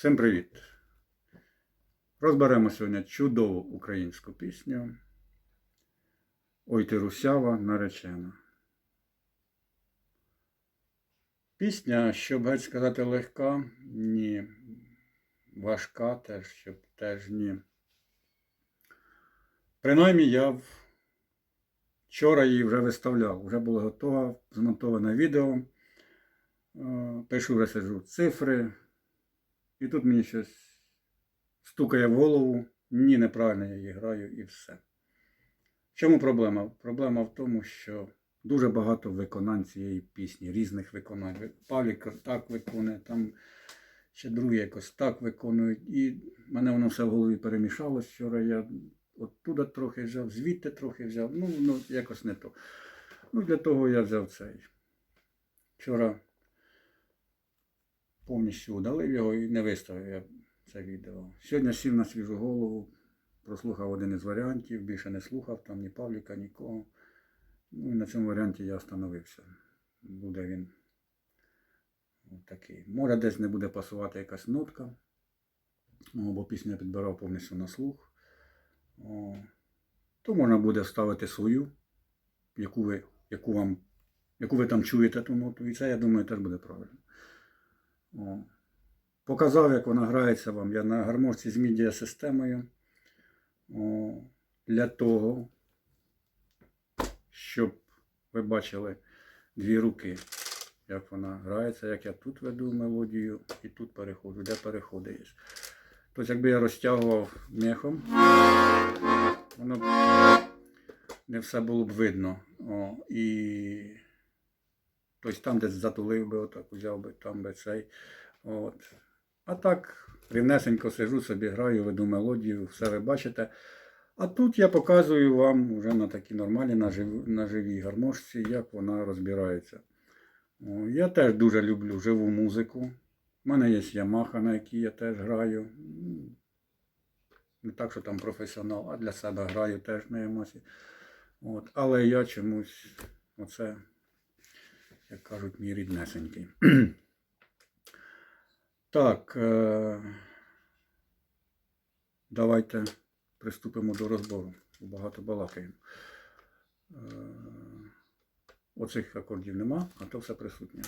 Всім привіт! Розберемо сьогодні чудову українську пісню Ой ти русява наречена. Пісня, щоб геть сказати, легка, ні. Важка теж, щоб теж ні. Принаймні я вчора її вже виставляв, вже було готове, змонтоване відео. Е, Пишу, вже сиджу цифри. І тут мені щось стукає в голову. Ні, неправильно я її граю і все. В чому проблема? Проблема в тому, що дуже багато виконань цієї пісні, різних виконань. Павлік так виконує, там ще другі якось так виконують. І мене воно все в голові перемішалось. Вчора я оттуда трохи взяв, звідти трохи взяв. Ну, ну якось не то. Ну, для того я взяв цей. Вчора повністю удалив його і не виставив я це відео. Сьогодні сів на свіжу голову, прослухав один із варіантів, більше не слухав там ні Павліка, нікого. Ну і на цьому варіанті я остановився. Буде він такий. Може десь не буде пасувати якась нотка. О, бо пісню я підбирав повністю на слух. О, то можна буде вставити свою, яку ви, яку вам, яку ви там чуєте ту ноту. І це, я думаю, теж буде правильно. О. Показав, як вона грається вам. Я на гармошці з медіасистемою. О, для того, щоб ви бачили дві руки, як вона грається, як я тут веду мелодію і тут переходжу, де переходи є. Тобто, якби я розтягував мехом, воно б не все було б видно. О, і тобто там десь затулив би, отак взяв би, там би цей. От. А так, рівнесенько сижу собі, граю, веду мелодію, все ви бачите. А тут я показую вам вже на такій нормальній, на, жив, на живій гармошці, як вона розбирається. Я теж дуже люблю живу музику. У мене є Ямаха, на якій я теж граю. Не так, що там професіонал, а для себе граю теж на Ямасі. От. Але я чомусь, оце, як кажуть, мій ріднесенький. Так, е- давайте приступимо до розбору. Багато балакаємо. Е- оцих акордів нема, а то все присутнє.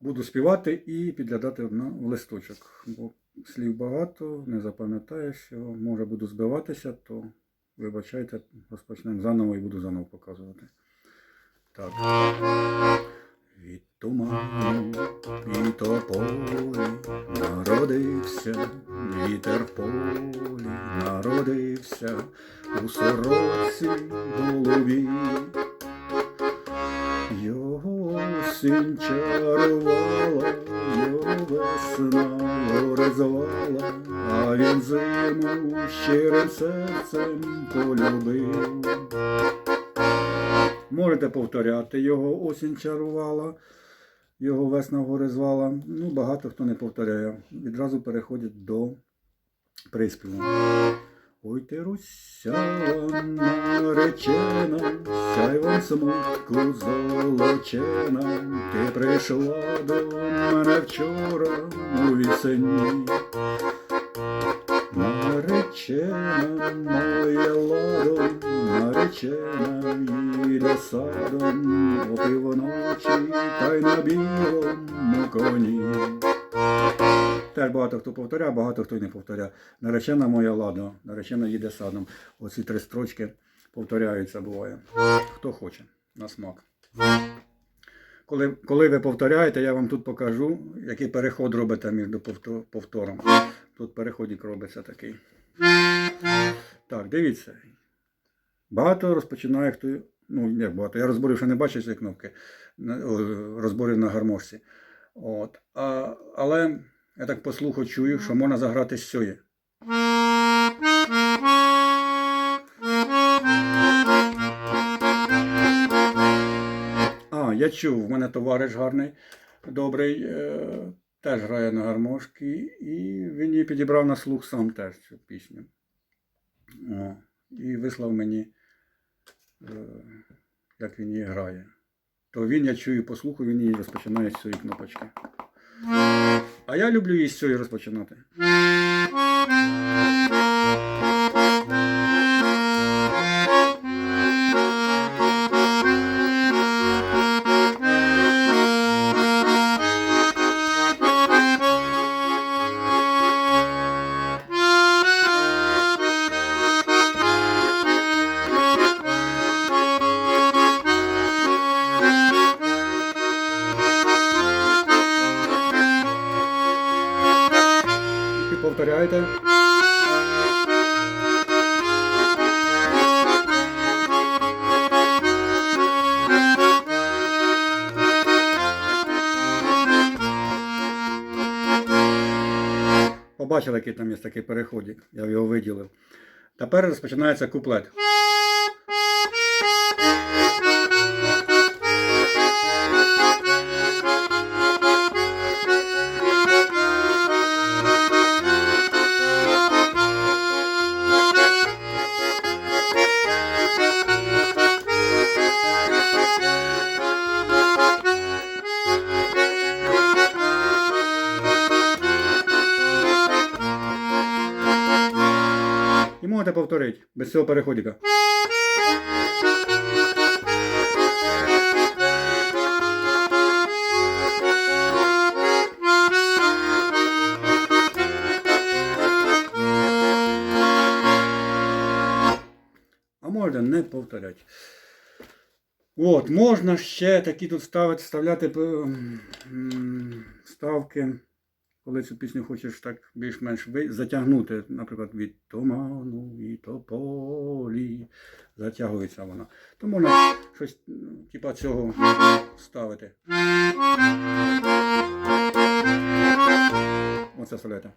Буду співати і підглядати в листочок. Бо слів багато, не запам'ятаєш, може буду збиватися, то вибачайте, розпочнемо заново і буду заново показувати. Так. Від туману і тополі народився, вітер полі народився у сороці голові. Його осінь чарувала, весна горезвала, а він зиму щирим серцем полюбив. Можете повторяти, його осінь чарувала, його весна гори. Ну, багато хто не повторяє. Відразу переходять до приспіву. Ой ти русява наречена, сяйвом смутку золочена, ти прийшла до мене вчора у вісені. Наречена моя ладом, наречена їде садом, опівночі та й на білому коні. Теж багато хто повторяє, багато хто й не повторяє. Наречена моя лада, наречена їде садом. Оці три строчки повторяються буває. Хто хоче, на смак. Коли, коли ви повторяєте, я вам тут покажу, який переход робите між повтором. Тут переходик робиться такий. Так, дивіться. Багато розпочинає хто. Ну, як багато. Я розборів, що не бачу цієї кнопки. Розборів на гармошці. От. А, але я так по слуху чую, що можна заграти з цієї. А, я чув, в мене товариш гарний, добрий, е, теж грає на гармошці, і він її підібрав на слух сам теж цю пісню. О, і вислав мені, е, як він її грає. то він, я чую по слуху, він її розпочинає з цієї кнопочки. А я люблю її з цієї розпочинати. Повторяйте. Побачили, який там є такий переходик. Я його виділив. Тепер розпочинається куплет. Повторити без цього переходика. А можна не повторяти. От, можна ще такі тут ставити, вставляти ставки, коли цю пісню хочеш так більш-менш затягнути, наприклад, від туману і тополі. Затягується вона. То можна щось типа цього ставити. Оце вставляєте.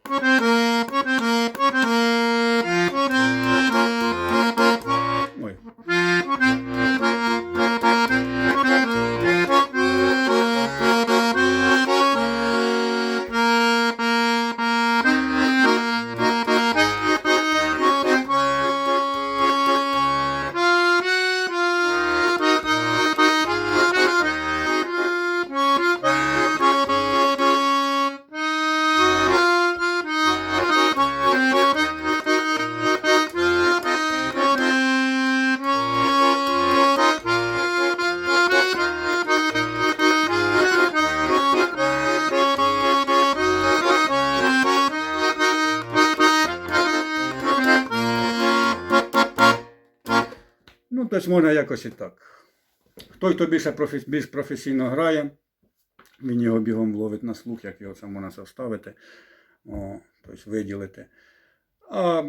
Тобто можна якось і так. Той, хто більше профі- більш професійно грає, він його бігом ловить на слух, як його це можна це вставити, о, тобто виділити. А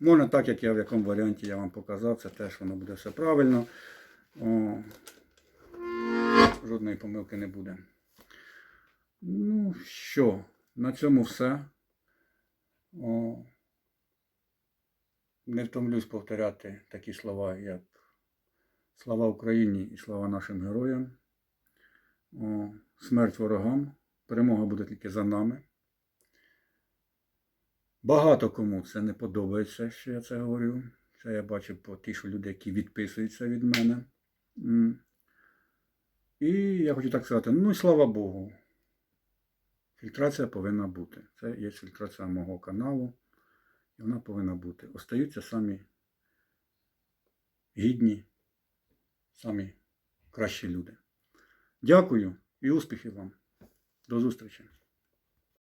можна так, як я в якому варіанті я вам показав, це теж воно буде все правильно. О, жодної помилки не буде. Ну що, на цьому все. О, не втомлюсь повторяти такі слова, як слава Україні і слава нашим героям. О, смерть ворогам. Перемога буде тільки за нами. Багато кому це не подобається, що я це говорю. Це я бачив по ті, що люди, які відписуються від мене. І я хочу так сказати: ну і слава Богу. Фільтрація повинна бути. Це є фільтрація мого каналу. І вона повинна бути. Остаються самі гідні, самі кращі люди. Дякую і успіхів вам. До зустрічі.